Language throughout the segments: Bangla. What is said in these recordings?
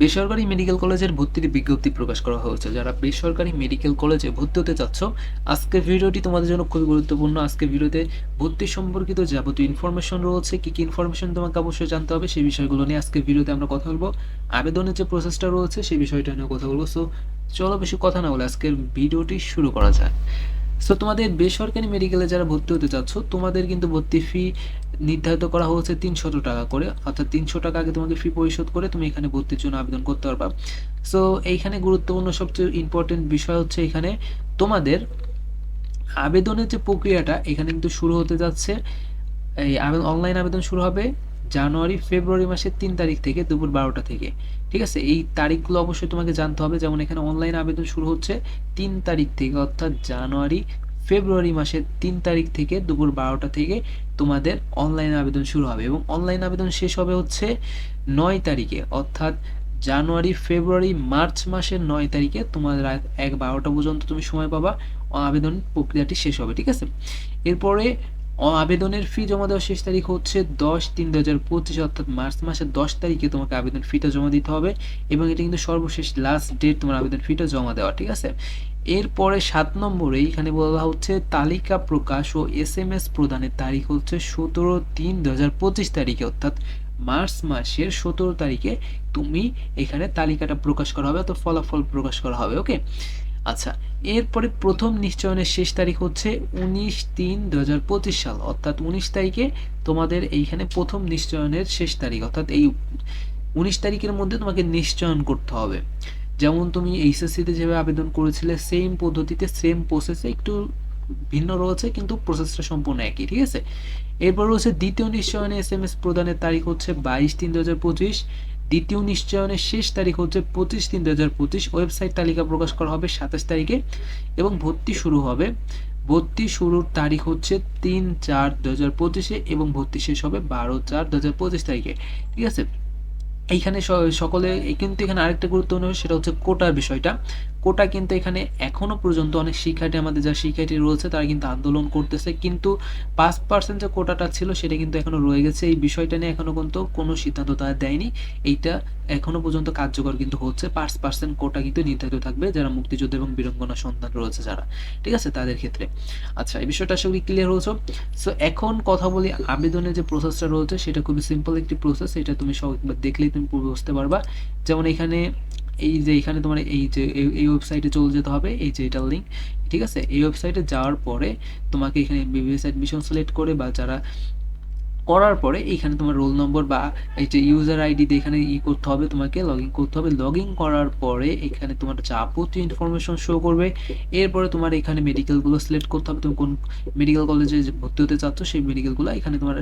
বেসরকারি মেডিকেল কলেজের ভর্তির বিজ্ঞপ্তি প্রকাশ করা হয়েছে। যারা বেসরকারি মেডিকেল কলেজে ভর্তি হতে চাচ্ছ, আজকের ভিডিওটি তোমাদের জন্য খুবই গুরুত্বপূর্ণ। আজকের ভিডিওতে ভর্তি সম্পর্কিত যাবতীয় ইনফরমেশন রয়েছে, কি কি ইনফরমেশন তোমাকে অবশ্যই জানতে হবে সেই বিষয়গুলো নিয়ে আজকের ভিডিওতে আমরা কথা বলব। আবেদনের যে প্রসেসটা রয়েছে সেই বিষয়টা নিয়ে কথা বলব। সো চলো বেশি কথা না বলে আজকের ভিডিওটি শুরু করা যায় সো তোমাদের বেসরকারি মেডিকেলে যারা ভর্তি হতে চাচ্ছ, তোমাদের কিন্তু ভর্তি ফি নির্ধারিত করা হয়েছে তিনশত টাকা করে। অর্থাৎ তিনশো টাকা আগে তোমাকে ফি পরিশোধ করে তুমি এখানে ভর্তির জন্য আবেদন করতে পারবা। সো এইখানে গুরুত্বপূর্ণ সবচেয়ে ইম্পর্টেন্ট বিষয় হচ্ছে এখানে তোমাদের আবেদনের যে প্রক্রিয়াটা, এখানে কিন্তু শুরু হতে যাচ্ছে। এই অনলাইন আবেদন শুরু হবে জানুয়ারি, ফেব্রুয়ারি মাসের তিন তারিখ থেকে দুপুর বারোটা থেকে। ঠিক আছে? এই তারিখগুলো অবশ্যই তোমাকে জানতে হবে। যেমন এখানে অনলাইন আবেদন শুরু হচ্ছে তিন তারিখ থেকে, অর্থাৎ জানুয়ারি, ফেব্রুয়ারি মাসের তিন তারিখ থেকে দুপুর বারোটা থেকে তোমাদের অনলাইন আবেদন শুরু হবে। এবং অনলাইন আবেদন শেষ হবে হচ্ছে নয় তারিখে, অর্থাৎ জানুয়ারি, ফেব্রুয়ারি, মার্চ মাসের নয় তারিখে তোমার রাত এক বারোটা পর্যন্ত তুমি সময় পাবা। আবেদন প্রক্রিয়াটি শেষ হবে, ঠিক আছে? এরপরে আবেদনের ফি জমা দেওয়ার শেষ তারিখ হচ্ছে দশ তিন দু হাজার পঁচিশ, অর্থাৎ মার্চ মাসের দশ তারিখে তোমাকে আবেদন ফিটা জমা দিতে হবে এবং এটা কিন্তু সর্বশেষ লাস্ট ডেট তোমার আবেদন ফিটা জমা দেওয়া, ঠিক আছে? এরপরে সাত নম্বরে এখানে বলা হচ্ছে তালিকা প্রকাশ ও এস এম এস প্রদানের তারিখ হচ্ছে সতেরো তিন দু হাজার পঁচিশ তারিখে, অর্থাৎ মার্চ মাসের সতেরো তারিখে তুমি এখানে তালিকাটা প্রকাশ করা হবে অর্থাৎ ফলাফল প্রকাশ করা হবে ওকে আচ্ছা এরপরে প্রথম নিশ্চয়নের শেষ তারিখ হচ্ছে উনিশ তিন দু হাজার পঁচিশ সাল, অর্থাৎ উনিশ তারিখে তোমাদের এইখানে প্রথম নিশ্চয়নের শেষ তারিখ, অর্থাৎ এই উনিশ তারিখের মধ্যে তোমাকে নিশ্চয়ন করতে হবে। যেমন তুমি এইচএসসিতে যেভাবে আবেদন করেছিলে সেম পদ্ধতিতে সেম প্রসেসে একটু ভিন্ন রয়েছে, কিন্তু প্রসেসটা সম্পূর্ণ একই, ঠিক আছে? এরপর রয়েছে দ্বিতীয় নিশ্চয়নে এস এম এস প্রদানের তারিখ হচ্ছে বাইশ তিন দু হাজার পঁচিশ দ্বিতীয় নিশ্চয়নের শেষ তারিখ হচ্ছে পঁচিশ তিন দু হাজার পঁচিশ। ওয়েবসাইট তালিকা প্রকাশ করা হবে সাতাশ তারিখে এবং ভর্তি শুরু হবে। ভর্তি শুরুর তারিখ হচ্ছে তিন চার দু হাজার পঁচিশে এবং ভর্তি শেষ হবে বারো চার দু হাজার পঁচিশ তারিখে। ঠিক আছে? এইখানে সকলে, কিন্তু এখানে আরেকটা গুরুত্বপূর্ণ সেটা হচ্ছে কোটার বিষয়টা। কোটা কিন্তু এখানে এখনও পর্যন্ত অনেক শিক্ষার্থী আমাদের যারা শিক্ষার্থী রয়েছে, তারা কিন্তু আন্দোলন করতেছে। কিন্তু পাঁচ পার্সেন্ট যে কোটাটা ছিল, সেটা কিন্তু এখনও রয়ে গেছে। এই বিষয়টা নিয়ে এখনও কিন্তু কোনো সিদ্ধান্ত তারা দেয়নি। এইটা এখনও পর্যন্ত কার্যকর কিন্তু হচ্ছে। পাঁচ পার্সেন্ট কোটা কিন্তু নির্ধারিত থাকবে যারা মুক্তিযুদ্ধ এবং বীরঙ্গনা সন্তান রয়েছে যারা। ঠিক আছে? তাদের ক্ষেত্রে। আচ্ছা এই বিষয়টা আসলে ক্লিয়ার হয়েছে। সো এখন কথা বলি আবেদনের যে প্রসেসটা রয়েছে, সেটা খুবই সিম্পল একটি প্রসেস এটা তুমি সব একবার দেখলেই তুমি বুঝতে পারবা। যেমন এখানে এই যে এখানে তোমার এই যে, এই- ওয়েবসাইটে চলে যেতে হবে, এই যে এটার লিঙ্ক ঠিক আছে? এই ওয়েবসাইটে যাওয়ার পরে তোমাকে এখানে বিবিএস অ্যাডমিশন সিলেক্ট করে বা যারা করার পরে এইখানে তোমার রোল নম্বর বা এই যে ইউজার আইডি দিয়ে এখানে ই করতে হবে, তোমাকে লগ ইন করতে হবে। লগ ইন করার পরে এখানে তোমার যাবতীয় ইনফরমেশন শো করবে। এরপরে তোমার এখানে মেডিকেলগুলো সিলেক্ট করতে হবে। তুমি কোন মেডিকেল কলেজে ভর্তি হতে চাচ্ছ, সেই মেডিকেলগুলো এখানে তোমার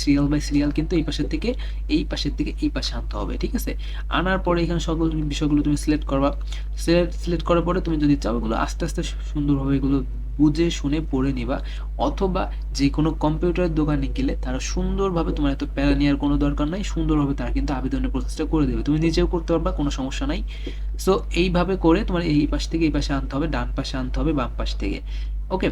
সিরিয়াল বাই সিরিয়াল কিন্তু এই পাশের থেকে, এই পাশের থেকে এই পাশে আনতে হবে, ঠিক আছে? আনার পরে এখানে সকল বিষয়গুলো তুমি সিলেক্ট করবা। সিলেক্ট সিলেক্ট করার পরে তুমি যদি চাও, এগুলো আস্তে আস্তে সুন্দরভাবে এগুলো বুঝে শুনে পড়ে নিবা। অথবা যে কোনো কম্পিউটার দোকানে গেলে তারা সুন্দরভাবে তোমার এত প্যারা নেওয়ার কোনো দরকার নাই, সুন্দরভাবে তারা কিন্তু আবেদনের প্রসেসটা করে দেবে। তুমি নিজেও করতে পারবা, কোনো সমস্যা নাই। সো এইভাবে করে তোমার এই পাশ থেকে এই পাশে আনতে হবে, ডান পাশে আনতে হবে, বাম পাশ থেকে। ওকে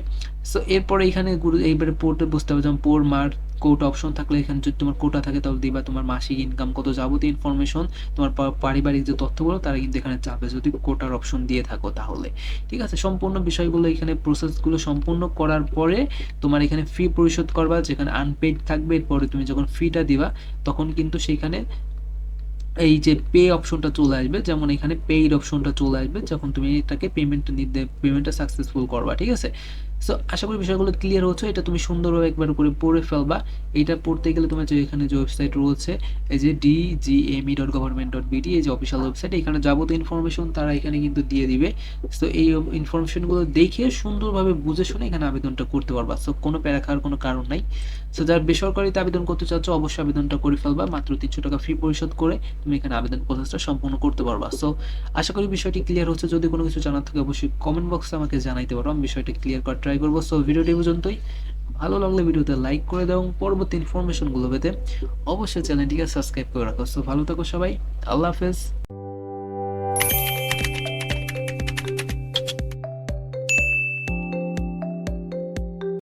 সো এরপরে এখানে গুরু, এইবারে পোর্টে বুঝতে হবে, যেমন পোর মার কোট অপশন থাকলে এখানে যদি তোমার কোটা থাকে তাহলে দিবা। তোমার মাসিক ইনকাম কত যাবতীয় ইনফরমেশন তোমার পারিবারিক যে তথ্যগুলো, তারা কিন্তু এখানে চাবে যদি কোটার অপশন দিয়ে থাকো তাহলে। ঠিক আছে? সম্পূর্ণ বিষয়গুলো এখানে প্রসেসগুলো সম্পূর্ণ করার পরে তোমার এখানে ফি পরিশোধ করবা, যেখানে আনপেড থাকবে। এরপরে তুমি যখন ফিটা দিবা, তখন কিন্তু সেখানে এই যে পে অপশনটা চলে আসবে, যেমন এখানে পেইড অপশনটা চলে আসবে, যখন তুমি এটাকে পেমেন্ট পেমেন্টটা সাকসেসফুল করবা। ঠিক আছে? সো আশা করি বিষয়গুলো ক্লিয়ার হচ্ছে এটা তুমি সুন্দরভাবে একবার করে পড়ে ফেলবা। এটা পড়তে গেলে তোমার যে এখানে যে ওয়েবসাইট রয়েছে, এই যে DGME dot government dot BD এই যে অফিসিয়াল ওয়েবসাইট এখানে যাবতীয় ইনফরমেশন তারা এখানে কিন্তু দিয়ে দিবে। সো এই ইনফরমেশনগুলো দেখে সুন্দরভাবে বুঝে শুনে এখানে আবেদনটা করতে পারবা। সো কোনো প্যারা খাওয়ার কোনো কারণ নাই। সো যারা বেসরকারিতে আবেদন করতে চাচ্ছ, অবশ্যই আবেদনটা করে ফেলবা। মাত্র তিনশো টাকা ফি পরিশোধ করে তুমি এখানে আবেদন প্রসেসটা সম্পূর্ণ করতে পারবা। সো আশা করি বিষয়টি ক্লিয়ার হচ্ছে। যদি কোনো কিছু জানার থাকে, অবশ্যই কমেন্ট বক্সে আমাকে জানাইতে পারো। আমি বিষয়টা ক্লিয়ার করার ট্রাই করব। সো ভিডিওটি পর্যন্তই। ভালো লাগলে ভিডিওতে লাইক করে দাও পরবর্তী ইনফরমেশনগুলো পেতে অবশ্যই চ্যানেলটিকে সাবস্ক্রাইব করে রাখো। সো ভালো থাকো সবাই। আল্লাহ হাফেজ।